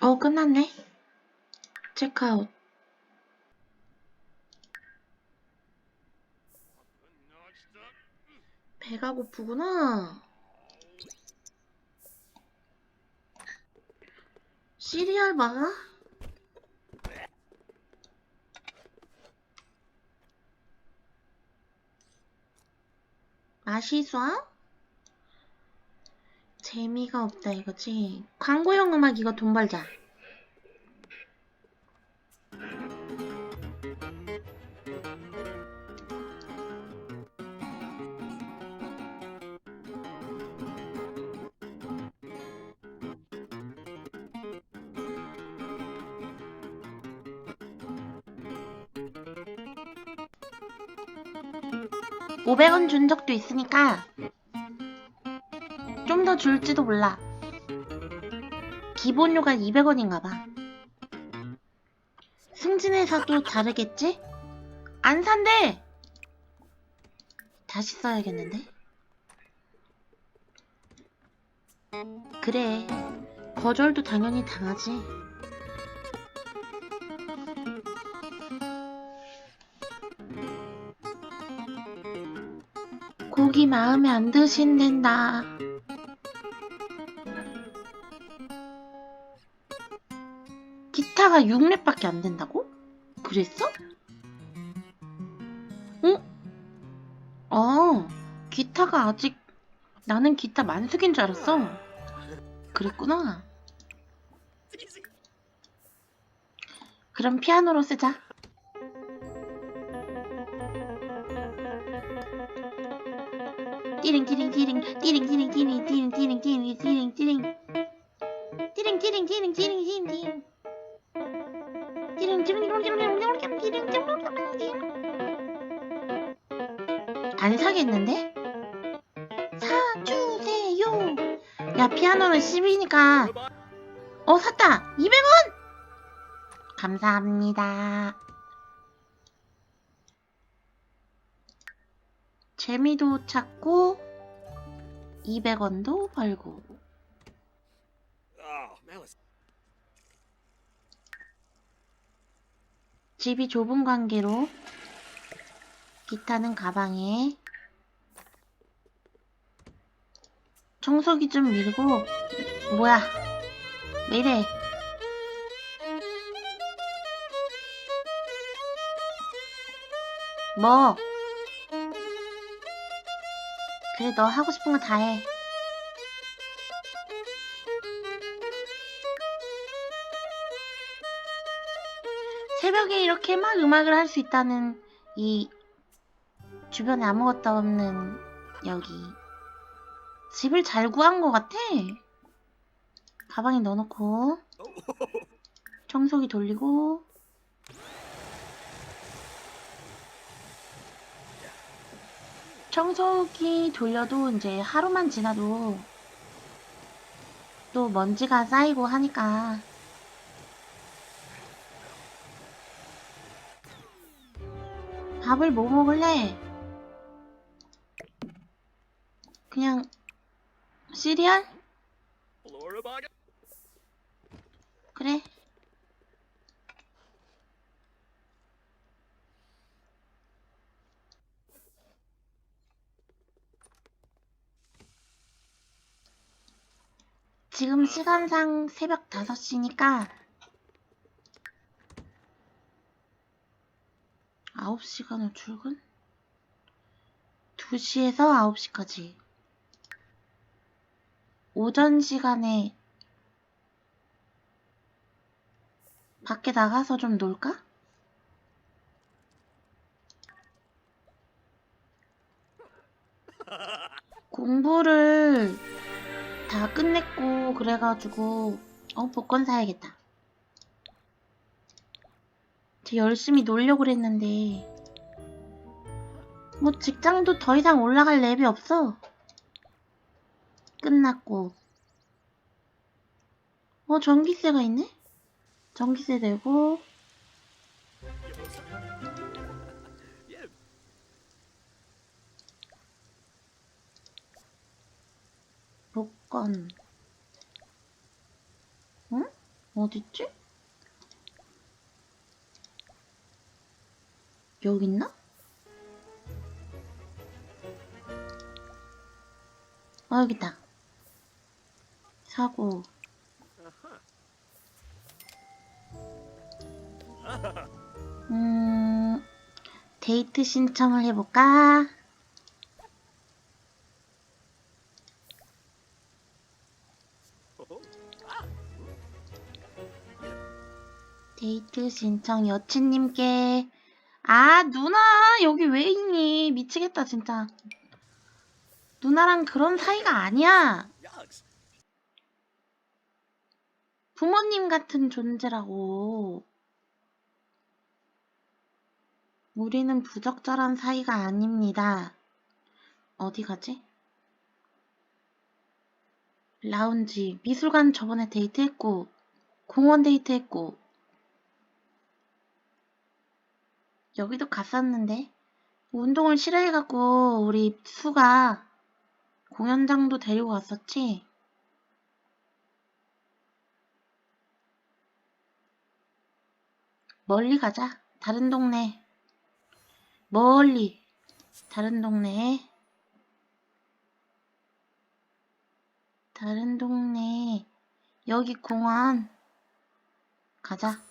어, 끝났네. 체크아웃. 배가 고프구나. 시리얼 먹어? 맛있어? 재미가 없다 이거지. 광고용 음악 이거 돈 벌자. (500원) 준 적도 있으니까 좀 더 줄지도 몰라. 기본료가 200원인가 봐. 승진회 사도 다르겠지? 안 산대! 다시 써야겠는데? 그래. 거절도 당연히 당하지. 고기 마음에 안 드신댄다. 기타가 6렙밖에 안 된다고? 그랬어? 어? 어, 기타가 아직 나는 기타 만숙인 줄 알았어. 그랬구나. 그럼 피아노로 쓰자. 띠링 띠링 띠링 띠링 띠링 띠링 띠링 띠링 띠링 띠링 띠링 띠링 띠링 띠링 띠링 띠링 띠링 안 사겠는데? 사주세요. 야 피아노는 10이니까 어 샀다. 200원. 감사합니다. 재미도 찾고 200원도 벌고 Oh, 집이 좁은 관계로 기타는 가방에 청소기 좀 밀고 뭐야? 왜 이래? 뭐? 그래 너 하고 싶은 거 다 해 새벽에 이렇게 막 음악을 할 수 있다는 이 주변에 아무것도 없는 여기. 집을 잘 구한 것 같아. 가방에 넣어놓고. 청소기 돌리고. 청소기 돌려도 이제 하루만 지나도 또 먼지가 쌓이고 하니까 밥을 뭐 먹을래? 그냥 시리얼? 그래. 지금 시간상 새벽 5시니까 9시간을 출근? 2시에서 9시까지. 오전 시간에 밖에 나가서 좀 놀까? 공부를 다 끝냈고 그래가지고 어 복권 사야겠다. 저 열심히 놀려고 그랬는데 뭐 직장도 더 이상 올라갈 랩이 없어. 끝났고 어 전기세가 있네? 전기세 내고. 복권 응? 어딨지? 여기 있나? 어, 여기 있다. 사고. 음, 데이트 신청을 해볼까? 데이트 신청 여친님께. 아, 누나, 여기 왜 있니? 미치겠다, 진짜. 누나랑 그런 사이가 아니야. 부모님 같은 존재라고. 우리는 부적절한 사이가 아닙니다. 어디 가지? 라운지, 미술관 저번에 데이트했고, 공원 데이트했고, 여기도 갔었는데, 운동을 싫어해갖고, 우리 수가 공연장도 데리고 갔었지? 멀리 가자. 다른 동네. 멀리. 다른 동네. 다른 동네. 여기 공원. 가자.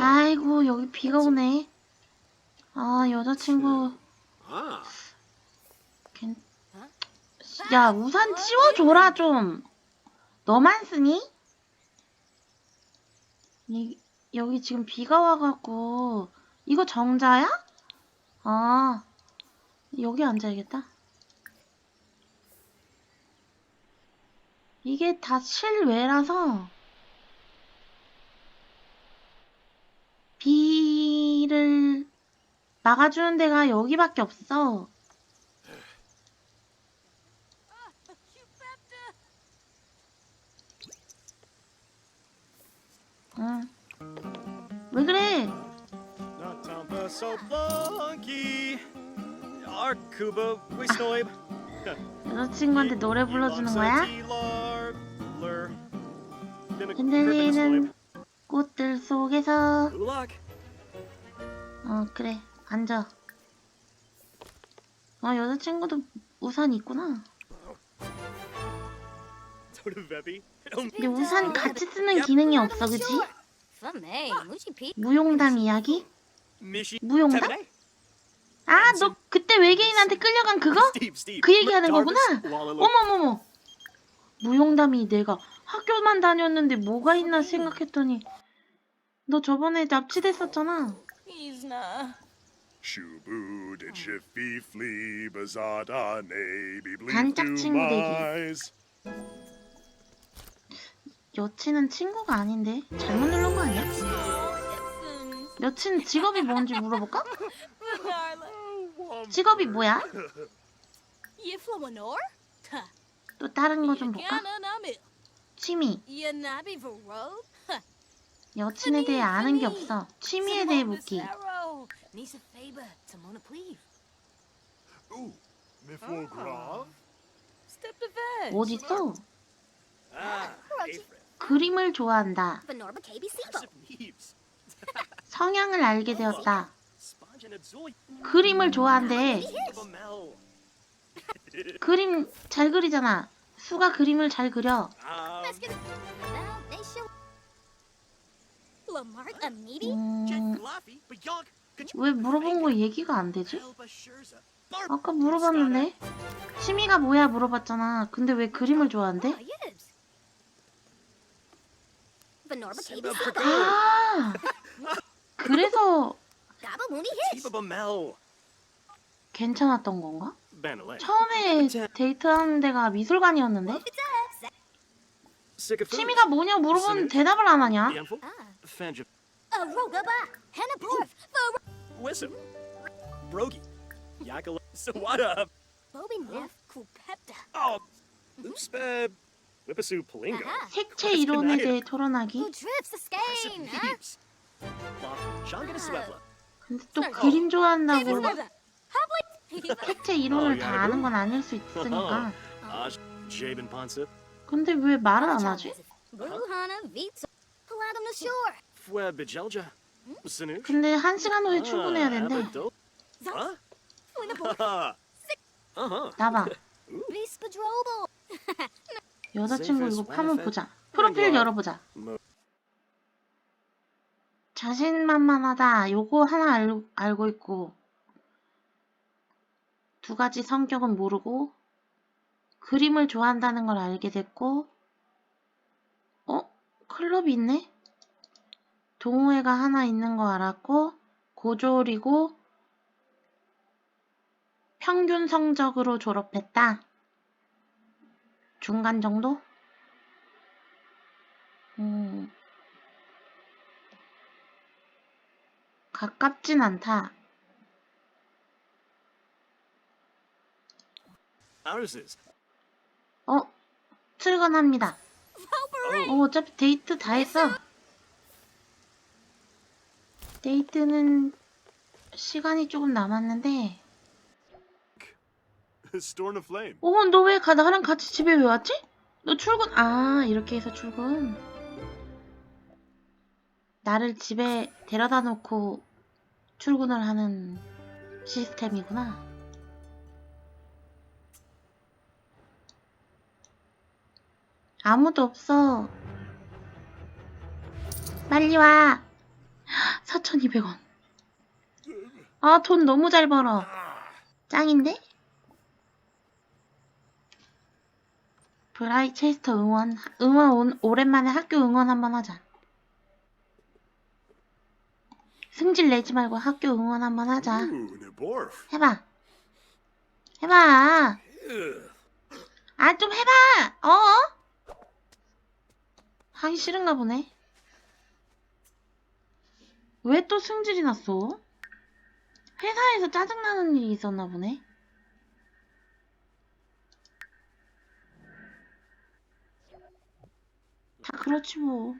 아이고, 여기 비가 오네. 아, 여자친구. 괜... 야, 우산 치워줘라, 좀. 너만 쓰니? 이, 여기 지금 비가 와갖고, 이거 정자야? 아, 여기 앉아야겠다. 이게 다 실외라서, 비를 막아주는 데가 여기밖에 없어. 응. 왜 그래? Wisnoib. 여자친구한테 노래 불러주는 거야? 흔들리는 꽃들 속에서. 어 그래 앉아 어 여자친구도 우산 있구나. 근데 우산 같이 쓰는 기능이 없어 그지? 무용담 이야기? 무용담? 아 너 그때 외계인한테 끌려간 그거? 그 얘기하는 거구나? 어머머머 무용담이 내가 학교만 다녔는데 뭐가 있나 생각했더니 너 저번에 납치됐었잖아 이즈나 shiffy flea bazada navy bleed 반짝 through 친구 되기. eyes. 여친은 친구가 아닌데 잘못 누른 거 아니야? 여친 직업이 뭔지 물어볼까? 직업이 뭐야? 또 다른 거 좀 볼까? 취미 여친에 대해 아는 게 없어. 취미에 대해 묻기. 더벤 어딨어? Ah. 그림을 좋아한다. 성향을 알게 되었다. 그림을 좋아한대. 그림 잘 그리잖아. 수가 그림을 잘 그려 Um, a meaty 음... 왜 물어본 거 얘기가 안 되지? 아까 물어봤는데 취미가 뭐야 물어봤잖아 근데 왜 그림을 좋아한대? Oh. 아 그래서. 괜찮았던 건가? 처음에 데이트하는 데가 미술관이었는데. 취미가 뭐냐 물어보면 대답을 안 하냐? Ah Fanjip. A Rogaba Hannah Porth Wissom. Brogi. Yakala. Sawada. Bobby Neff Kupepta Oh. Uspe. Whippasu Palingo. Aha 색채 이론에 대해 토론하기 Who drifts the skein huh? Peeps. Shanga Swebla. 근데 또 그림 좋아한다고 Sliver 색채 이론을 어, 다? 아는 건 아닐 수 있으니까 Ah, Jabin Ponsip. 근데 왜 말을 안 하지? Bruhana Vitsa. Out on the shore. Fwe Bejelja. Sanu. 근데 한 시간 후에 출근해야 된대. Huh? When a boy. uh-huh. 나봐. 여자친구 이거 한번 보자. 프로필 열어보자. 뭐. 자신만만하다. 요거 하나 알, 알고 있고 두 가지 성격은 모르고 그림을 좋아한다는 걸 알게 됐고 어? 클럽이 있네? 동호회가 하나 있는 거 알았고 고졸이고 평균 성적으로 졸업했다. 중간 정도? 음, 가깝진 않다. 어, 출근합니다. 어, 어차피 데이트 다 했어. 데이트는 시간이 조금 남았는데, flame. 어, 너왜 가, 나랑 같이 집에 왜 왔지? 너 출근, 아, 이렇게 해서 출근. 나를 집에 데려다 놓고 출근을 하는 시스템이구나. 아무도 없어. 빨리 와. 4,200원. 아, 돈 너무 잘 벌어. 짱인데? 브라이 체스터 응원, 응원, 온- 오랜만에 학교 응원 한번 하자. 승질 내지 말고 학교 응원 한번 하자. 해봐. 해봐. 아, 좀 해봐! 어? 하기 싫은가 보네. 왜 또 승질이 났어? 회사에서 짜증나는 일이 있었나 보네. 다 그렇지 뭐.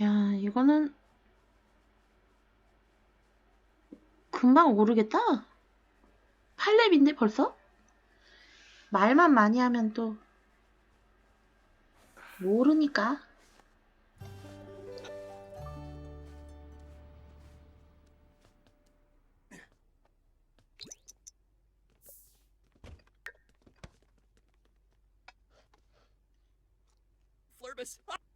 야, 이거는 금방 오르겠다. 8렙인데 벌써? 말만 많이 하면 또 모르니까. Flurbus.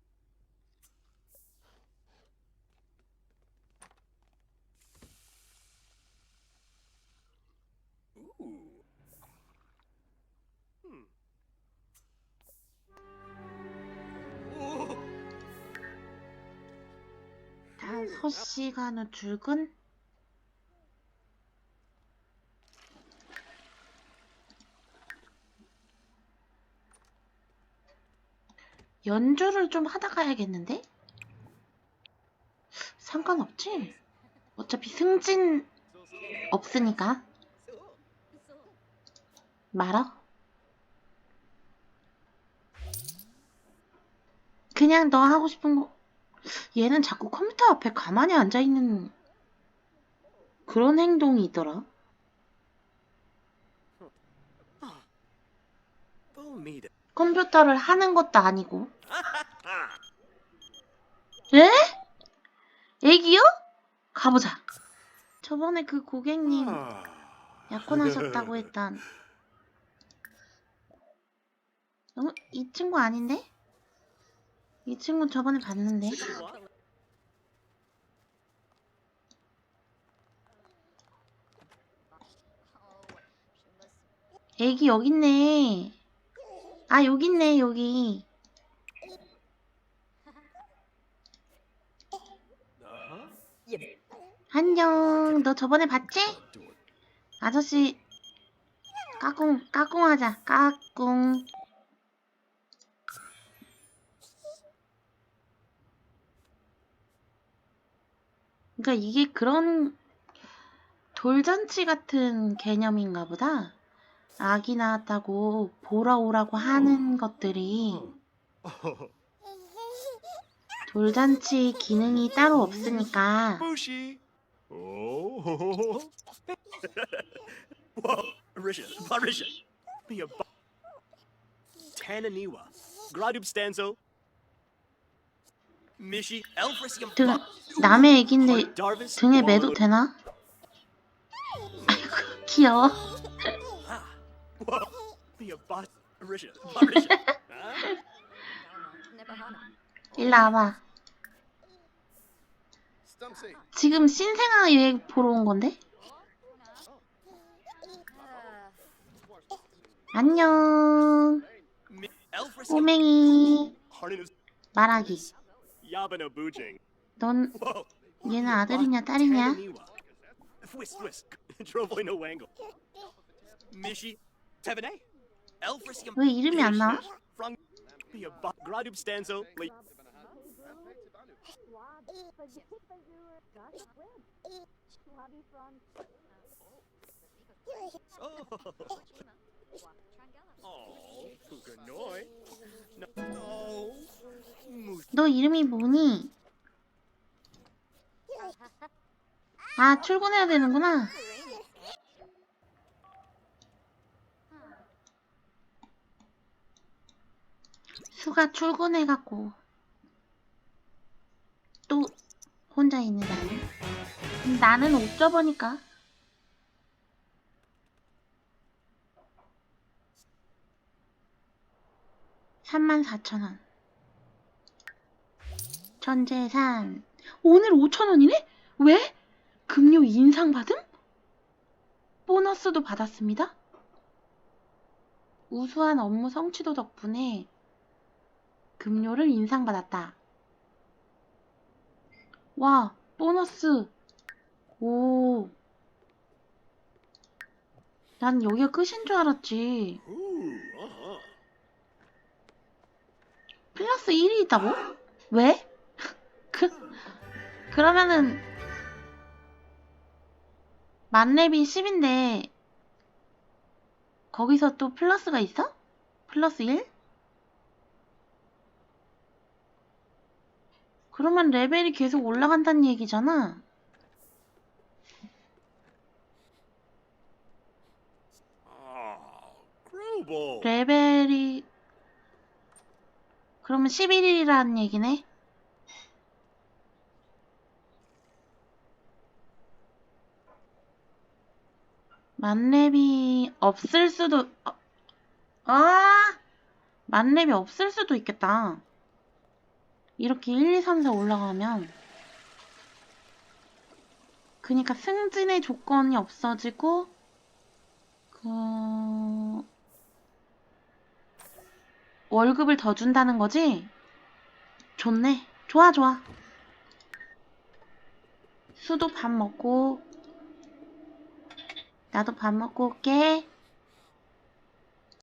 5시간 후 출근? 연주를 좀 하다 가야겠는데? 상관없지? 어차피 승진 없으니까. 말어? 그냥 너 하고 싶은 거. 얘는 자꾸 컴퓨터 앞에 가만히 앉아있는 그런 행동이 있더라. Bomita. 컴퓨터를 하는 것도 아니고. 에? 애기요? 가보자. 저번에 그 고객님. 약혼하셨다고 했던 어? 이 친구 아닌데? 이 친구 저번에 봤는데. 애기 여기 있네. 아 여기 있네 여기. 안녕. 너 저번에 봤지? 아저씨 까꿍 까꿍하자. 까꿍 그러니까 이게 그런 돌잔치 같은 개념인가 보다 아기 낳았다고 보러 오라고 하는 것들이 돌잔치 기능이 따로 없으니까 Bushi. Oh. Whoa. Barisha. Barisha. Be a ba- Tananiwa. Gradub Stanzo. 등, 남의 Darvis. 등에 매도 되나? 아이고, 귀여워. 일로 와봐. 지금 신생아 여행 보러 온 건데? 안녕. 꼬맹이. 말하기. 넌 Whoa. 얘는 아들이냐 딸이냐? Tananiwa. Whisk whisk. Drovoy no wangle. Mishi. Tevene. Elfrisium. 왜 이름이 안 나와? Frong. Be a ba- Gradub Stanzo. Le- Oh. Oh, 너 이름이 뭐니? 아, 출근해야 되는구나. 수가 출근해갖고 또 혼자 있는 나는 나는 옷 접으니까 34,000원 전재산 오늘 5,000원이네? 왜? 금요 인상 받음? 보너스도 받았습니다. 우수한 업무 성취도 덕분에 금요를 인상받았다. 와, 보너스. 오. 난 여기가 끝인 줄 알았지. 플러스 1이 있다고? 왜? 그, 그러면은, 만렙이 10인데, 거기서 또 플러스가 있어? 플러스 1? 그러면 레벨이 계속 올라간다는 얘기잖아. Grubble. 레벨이, 그러면 11이라는 얘기네? 만렙이 없을 수도, 어, 아! 만렙이 없을 수도 있겠다. 이렇게 1, 2, 3, 4 올라가면. 그니까 승진의 조건이 없어지고, 그, 월급을 더 준다는 거지? 좋네. 좋아, 좋아. 수도 밥 먹고, 나도 밥 먹고 올게.